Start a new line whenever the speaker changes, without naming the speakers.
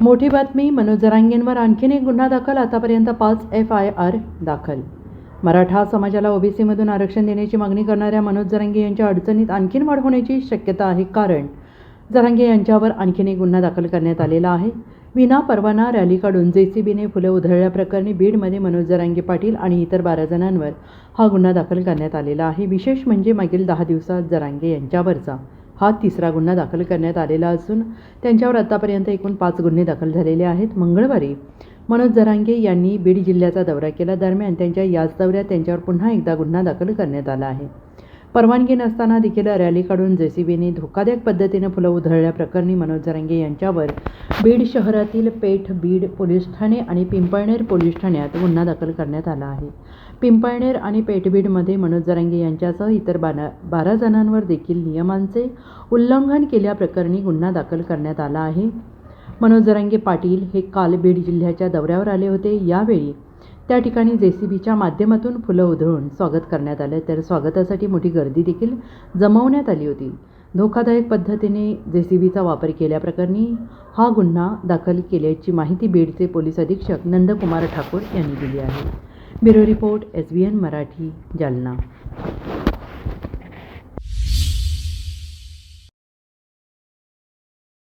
मोठी बातमी मनोज जरांगेंवर आणखीन एक गुन्हा दाखल आतापर्यंत पाच एफ आय आर दाखल. मराठा समाजाला ओबीसीमधून आरक्षण देण्याची मागणी करणाऱ्या मनोज जरांगे यांच्या अडचणीत आणखीन वाढ होण्याची शक्यता आहे कारण जरांगे यांच्यावर आणखीन एक गुन्हा दाखल करण्यात आलेला आहे. विना परवाना रॅली काढून जे सी बीने फुलं उधळल्याप्रकरणी बीडमध्ये मनोज जरांगे पाटील आणि इतर बारा जणांवर हा गुन्हा दाखल करण्यात आलेला आहे. विशेष म्हणजे मागील दहा दिवसात जरांगे यांच्यावरचा हा तिसरा गुन्हा दाखल करण्यात आलेला असून त्यांच्यावर आतापर्यंत एकूण पाच गुन्हे दाखल झालेले आहेत. मंगळवारी मनोज जरांगे यांनी बीड जिल्ह्याचा दौरा केला. दरम्यान त्यांच्या याच दौऱ्यात त्यांच्यावर पुन्हा एकदा गुन्हा दाखल करण्यात आला आहे. परवानगी नसताना देखील रॅली काढून जेसीबीने धोकादायक पद्धतीनं फुलं उधळल्याप्रकरणी मनोज जरांगे यांच्यावर बीड शहरातील पेठ बीड पोलीस ठाणे आणि पिंपळनेर पोलीस ठाण्यात गुन्हा दाखल करण्यात आला आहे. पिंपळनेर आणि पेठबीडमध्ये मनोज जरांगे यांच्यासह इतर बारा बारा जणांवर देखील नियमांचे उल्लंघन केल्याप्रकरणी गुन्हा दाखल करण्यात आला आहे. मनोज जरांगे पाटील हे काल बीड जिल्ह्याच्या दौऱ्यावर आले होते. यावेळी त्या ठिकाणी जे सी बीच्या माध्यमातून फुलं उधळून स्वागत करण्यात आलं तर स्वागतासाठी मोठी गर्दी देखील जमवण्यात आली होती. धोकादायक पद्धतीने जे सी बीचा वापर केल्याप्रकरणी हा गुन्हा दाखल केल्याची माहिती बीडचे पोलीस अधीक्षक नंदकुमार ठाकूर यांनी दिली आहे. Bureau report S B N Marathi Jalna.